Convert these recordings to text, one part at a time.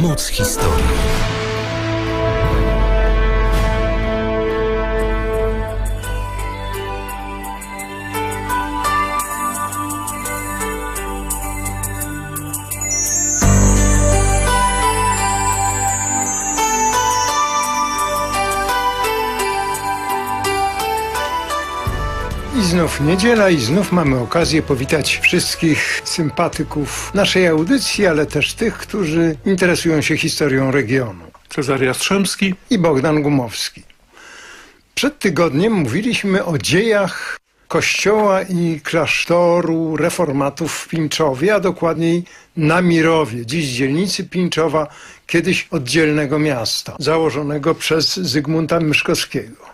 Moc historii. Znów niedziela i znów mamy okazję powitać wszystkich sympatyków naszej audycji, ale też tych, którzy interesują się historią regionu. Cezary Jastrzębski. I Bogdan Gumowski. Przed tygodniem mówiliśmy o dziejach kościoła i klasztoru reformatów w Pińczowie, a dokładniej na Mirowie, dziś dzielnicy Pińczowa, kiedyś oddzielnego miasta, założonego przez Zygmunta Myszkowskiego.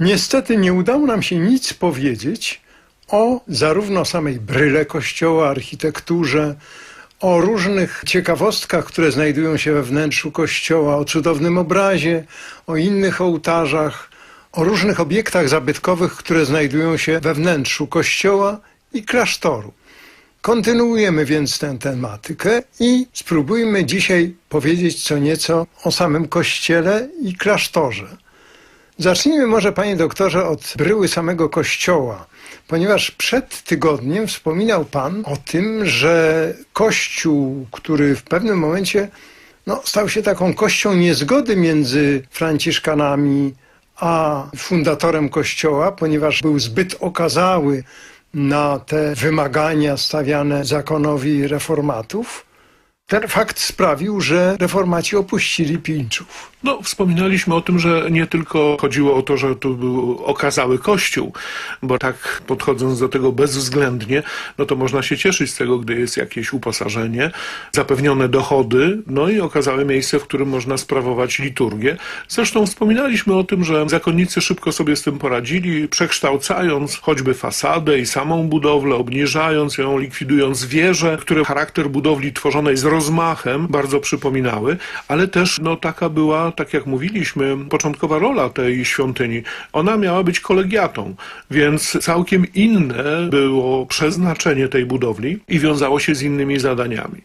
Niestety nie udało nam się nic powiedzieć o zarówno samej bryle kościoła, architekturze, o różnych ciekawostkach, które znajdują się we wnętrzu kościoła, o cudownym obrazie, o innych ołtarzach, o różnych obiektach zabytkowych, które znajdują się we wnętrzu kościoła i klasztoru. Kontynuujemy więc tę tematykę i spróbujmy dzisiaj powiedzieć co nieco o samym kościele i klasztorze. Zacznijmy może, panie doktorze, od bryły samego kościoła, ponieważ przed tygodniem wspominał pan o tym, że kościół, który w pewnym momencie no, stał się taką kością niezgody między Franciszkanami a fundatorem kościoła, ponieważ był zbyt okazały na te wymagania stawiane zakonowi reformatów. Ten fakt sprawił, że reformaci opuścili Pińczów. No, wspominaliśmy o tym, że nie tylko chodziło o to, że to był okazały kościół, bo tak podchodząc do tego bezwzględnie, no to można się cieszyć z tego, gdy jest jakieś uposażenie, zapewnione dochody, no i okazałe miejsce, w którym można sprawować liturgię. Zresztą wspominaliśmy o tym, że zakonnicy szybko sobie z tym poradzili, przekształcając choćby fasadę i samą budowlę, obniżając ją, likwidując wieże, które charakter budowli tworzonej z rozmachem bardzo przypominały, ale też no taka była tak jak mówiliśmy, początkowa rola tej świątyni, ona miała być kolegiatą, więc całkiem inne było przeznaczenie tej budowli i wiązało się z innymi zadaniami.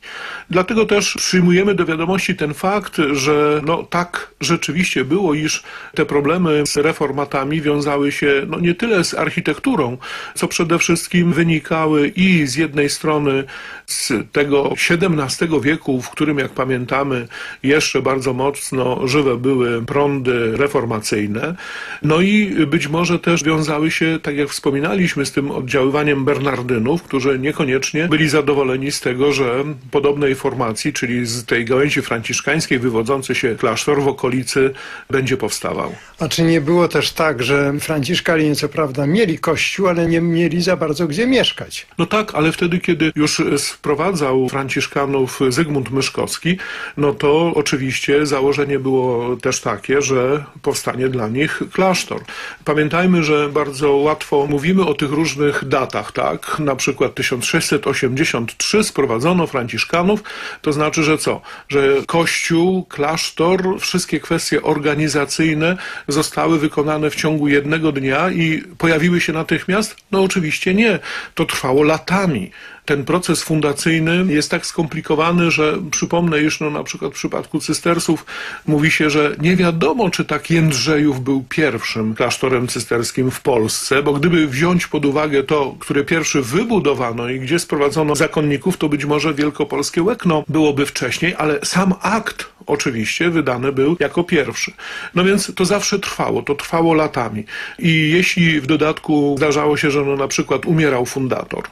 Dlatego też przyjmujemy do wiadomości ten fakt, że no tak rzeczywiście było, iż te problemy z reformatami wiązały się no nie tyle z architekturą, co przede wszystkim wynikały i z jednej strony z tego XVII wieku, w którym jak pamiętamy jeszcze bardzo mocno żywe były prądy reformacyjne, no i być może też wiązały się, tak jak wspominaliśmy, z tym oddziaływaniem Bernardynów, którzy niekoniecznie byli zadowoleni z tego, że podobnej formacji, czyli z tej gałęzi franciszkańskiej wywodzący się klasztor w okolicy będzie powstawał. A czy nie było też tak, że Franciszkanie co prawda mieli kościół, ale nie mieli za bardzo gdzie mieszkać? No tak, ale wtedy, kiedy już sprowadzał Franciszkanów Zygmunt Myszkowski, no to oczywiście założenie było też takie, że powstanie dla nich klasztor. Pamiętajmy, że bardzo łatwo mówimy o tych różnych datach, tak? Na przykład 1683 sprowadzono Franciszkanów, to znaczy, że co? Że kościół, klasztor, wszystkie kwestie organizacyjne zostały wykonane w ciągu jednego dnia i pojawiły się natychmiast? No oczywiście nie. To trwało latami ten proces fundacyjny jest tak skomplikowany, że przypomnę już no, na przykład w przypadku cystersów mówi się, że nie wiadomo, czy tak Jędrzejów był pierwszym klasztorem cysterskim w Polsce, bo gdyby wziąć pod uwagę to, które pierwszy wybudowano i gdzie sprowadzono zakonników, to być może wielkopolskie Łekno byłoby wcześniej, ale sam akt oczywiście wydany był jako pierwszy. No więc to zawsze trwało, to trwało latami. I jeśli w dodatku zdarzało się, że no na przykład umierał fundator,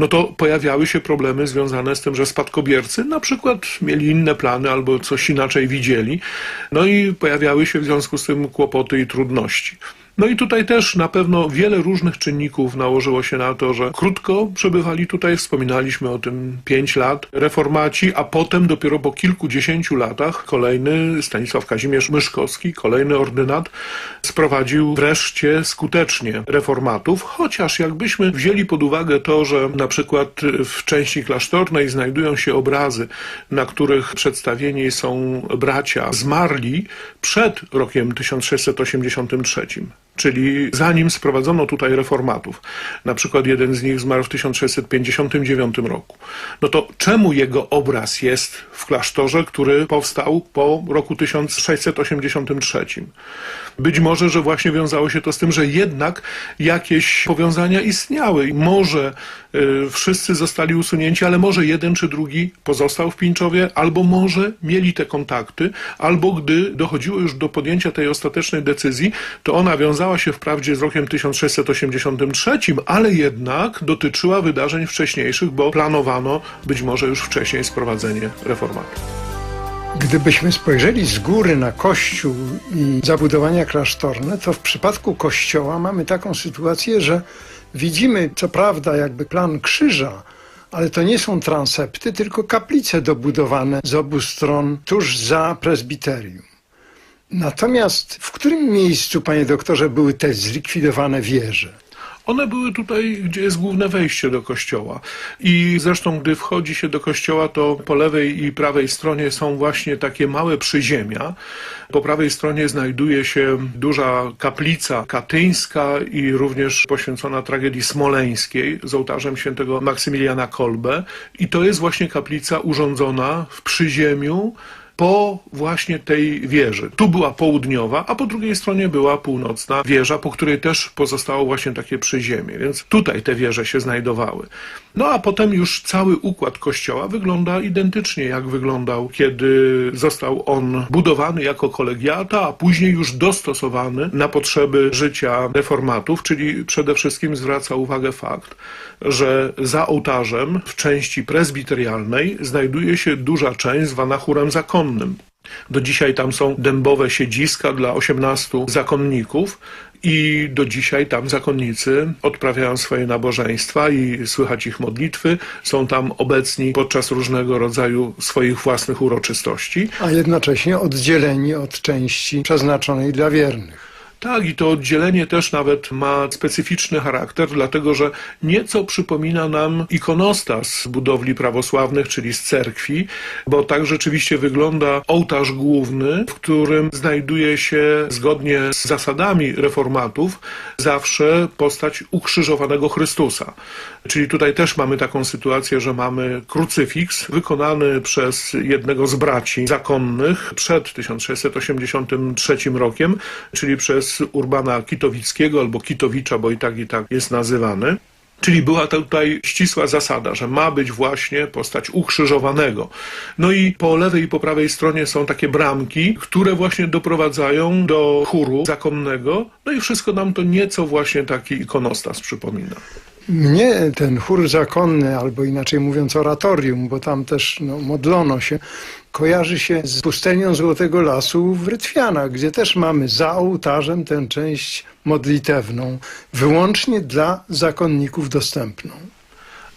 no to pojawiały się problemy związane z tym, że spadkobiercy na przykład mieli inne plany albo coś inaczej widzieli. No i pojawiały się w związku z tym kłopoty i trudności. No i tutaj też na pewno wiele różnych czynników nałożyło się na to, że krótko przebywali tutaj, wspominaliśmy o tym pięć lat, reformaci, a potem dopiero po kilkudziesięciu latach kolejny Stanisław Kazimierz Myszkowski, kolejny ordynat, sprowadził wreszcie skutecznie reformatów, chociaż jakbyśmy wzięli pod uwagę to, że na przykład w części klasztornej znajdują się obrazy, na których przedstawieni są bracia zmarli przed rokiem 1683 czyli zanim sprowadzono tutaj reformatów. Na przykład jeden z nich zmarł w 1659 roku. No to czemu jego obraz jest w klasztorze, który powstał po roku 1683. Być może, że właśnie wiązało się to z tym, że jednak jakieś powiązania istniały może y, wszyscy zostali usunięci, ale może jeden czy drugi pozostał w Pińczowie, albo może mieli te kontakty, albo gdy dochodziło już do podjęcia tej ostatecznej decyzji, to ona wiązała się wprawdzie z rokiem 1683, ale jednak dotyczyła wydarzeń wcześniejszych, bo planowano być może już wcześniej sprowadzenie reformatu. Gdybyśmy spojrzeli z góry na kościół i zabudowania klasztorne, to w przypadku kościoła mamy taką sytuację, że widzimy co prawda jakby plan krzyża, ale to nie są transepty, tylko kaplice dobudowane z obu stron tuż za prezbiterium. Natomiast w którym miejscu, panie doktorze, były te zlikwidowane wieże? One były tutaj, gdzie jest główne wejście do kościoła. I zresztą, gdy wchodzi się do kościoła, to po lewej i prawej stronie są właśnie takie małe przyziemia. Po prawej stronie znajduje się duża kaplica katyńska i również poświęcona tragedii smoleńskiej z ołtarzem świętego Maksymiliana Kolbe. I to jest właśnie kaplica urządzona w przyziemiu po właśnie tej wieży. Tu była południowa, a po drugiej stronie była północna wieża, po której też pozostało właśnie takie przyziemie, więc tutaj te wieże się znajdowały. No a potem już cały układ kościoła wygląda identycznie, jak wyglądał, kiedy został on budowany jako kolegiata, a później już dostosowany na potrzeby życia reformatów, czyli przede wszystkim zwraca uwagę fakt, że za ołtarzem w części prezbiterialnej znajduje się duża część zwana chórem zakonnym. Do dzisiaj tam są dębowe siedziska dla 18 zakonników i do dzisiaj tam zakonnicy odprawiają swoje nabożeństwa i słychać ich modlitwy. Są tam obecni podczas różnego rodzaju swoich własnych uroczystości. A jednocześnie oddzieleni od części przeznaczonej dla wiernych. Tak, i to oddzielenie też nawet ma specyficzny charakter, dlatego że nieco przypomina nam ikonostas budowli prawosławnych, czyli z cerkwi, bo tak rzeczywiście wygląda ołtarz główny, w którym znajduje się zgodnie z zasadami reformatów zawsze postać ukrzyżowanego Chrystusa. Czyli tutaj też mamy taką sytuację, że mamy krucyfiks wykonany przez jednego z braci zakonnych przed 1683 rokiem, czyli przez Urbana Kitowickiego albo Kitowicza, bo i tak i tak jest nazywany. Czyli była tutaj ścisła zasada, że ma być właśnie postać ukrzyżowanego. No i po lewej i po prawej stronie są takie bramki, które właśnie doprowadzają do chóru zakonnego. No i wszystko nam to nieco właśnie taki ikonostas przypomina. Mnie ten chór zakonny, albo inaczej mówiąc oratorium, bo tam też no, modlono się, kojarzy się z pustelnią Złotego Lasu w Rytwianach, gdzie też mamy za ołtarzem tę część modlitewną, wyłącznie dla zakonników dostępną.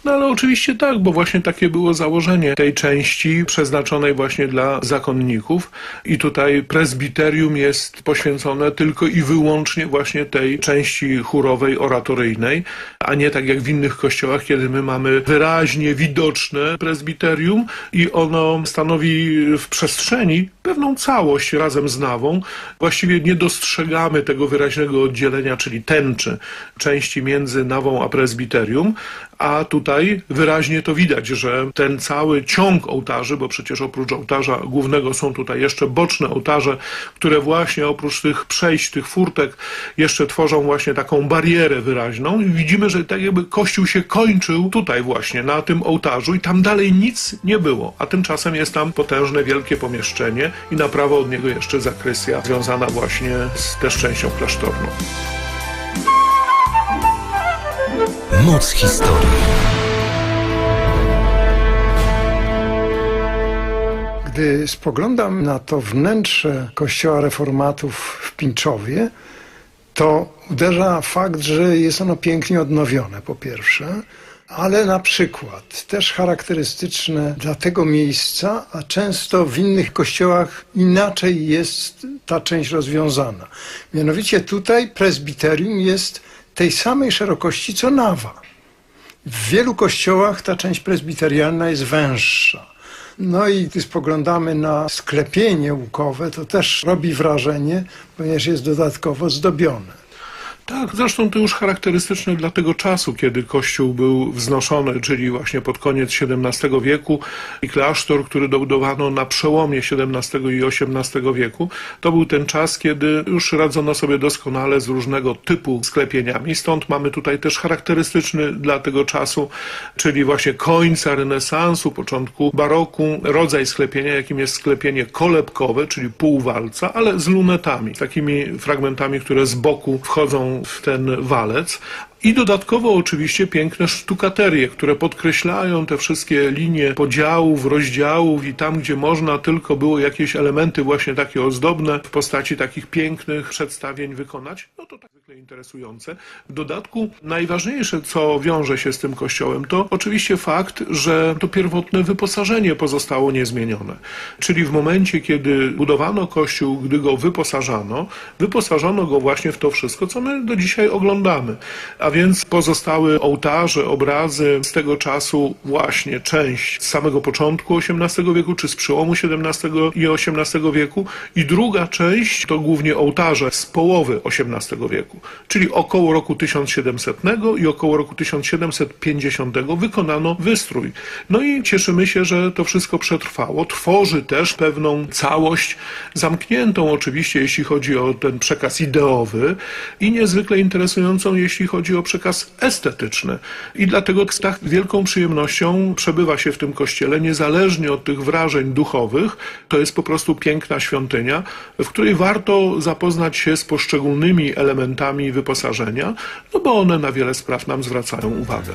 No ale oczywiście tak, bo właśnie takie było założenie tej części przeznaczonej właśnie dla zakonników. I tutaj prezbiterium jest poświęcone tylko i wyłącznie właśnie tej części chórowej, oratoryjnej, a nie tak jak w innych kościołach, kiedy my mamy wyraźnie widoczne prezbiterium i ono stanowi w przestrzeni pewną całość razem z nawą. Właściwie nie dostrzegamy tego wyraźnego oddzielenia, czyli tęczy części między nawą a prezbiterium, a tutaj wyraźnie to widać, że ten cały ciąg ołtarzy, bo przecież oprócz ołtarza głównego są tutaj jeszcze boczne ołtarze, które właśnie oprócz tych przejść, tych furtek jeszcze tworzą właśnie taką barierę wyraźną i widzimy, że tak jakby kościół się kończył tutaj właśnie, na tym ołtarzu i tam dalej nic nie było, a tymczasem jest tam potężne, wielkie pomieszczenie i na prawo od niego jeszcze zakrystia związana właśnie z też częścią klasztorną. Moc historii. Gdy spoglądam na to wnętrze kościoła reformatów w Pińczowie, to uderza fakt, że jest ono pięknie odnowione, po pierwsze, ale na przykład też charakterystyczne dla tego miejsca, a często w innych kościołach inaczej jest ta część rozwiązana. Mianowicie tutaj prezbiterium jest tej samej szerokości co nawa. W wielu kościołach ta część prezbiterialna jest węższa. No i gdy spoglądamy na sklepienie łukowe, to też robi wrażenie, ponieważ jest dodatkowo zdobione. Tak, zresztą to już charakterystyczne dla tego czasu, kiedy kościół był wznoszony, czyli właśnie pod koniec XVII wieku i klasztor, który dobudowano na przełomie XVII i XVIII wieku, to był ten czas, kiedy już radzono sobie doskonale z różnego typu sklepieniami. Stąd mamy tutaj też charakterystyczny dla tego czasu, czyli właśnie końca renesansu, początku baroku, rodzaj sklepienia, jakim jest sklepienie kolebkowe, czyli półwalca, ale z lunetami, takimi fragmentami, które z boku wchodzą w ten walec. I dodatkowo oczywiście piękne sztukaterie, które podkreślają te wszystkie linie podziałów, rozdziałów i tam, gdzie można tylko było jakieś elementy właśnie takie ozdobne w postaci takich pięknych przedstawień wykonać, no to tak zwykle interesujące. W dodatku najważniejsze, co wiąże się z tym kościołem, to oczywiście fakt, że to pierwotne wyposażenie pozostało niezmienione. Czyli w momencie, kiedy budowano kościół, gdy go wyposażano, wyposażono go właśnie w to wszystko, co my do dzisiaj oglądamy. A więc pozostały ołtarze, obrazy z tego czasu właśnie część z samego początku XVIII wieku, czy z przełomu XVII i XVIII wieku i druga część to głównie ołtarze z połowy XVIII wieku, czyli około roku 1700 i około roku 1750 wykonano wystrój. No i cieszymy się, że to wszystko przetrwało. Tworzy też pewną całość zamkniętą oczywiście, jeśli chodzi o ten przekaz ideowy i niezwykle interesującą, jeśli chodzi o przekaz estetyczny. I dlatego z tak wielką przyjemnością przebywa się w tym kościele, niezależnie od tych wrażeń duchowych. To jest po prostu piękna świątynia, w której warto zapoznać się z poszczególnymi elementami wyposażenia, no bo one na wiele spraw nam zwracają uwagę.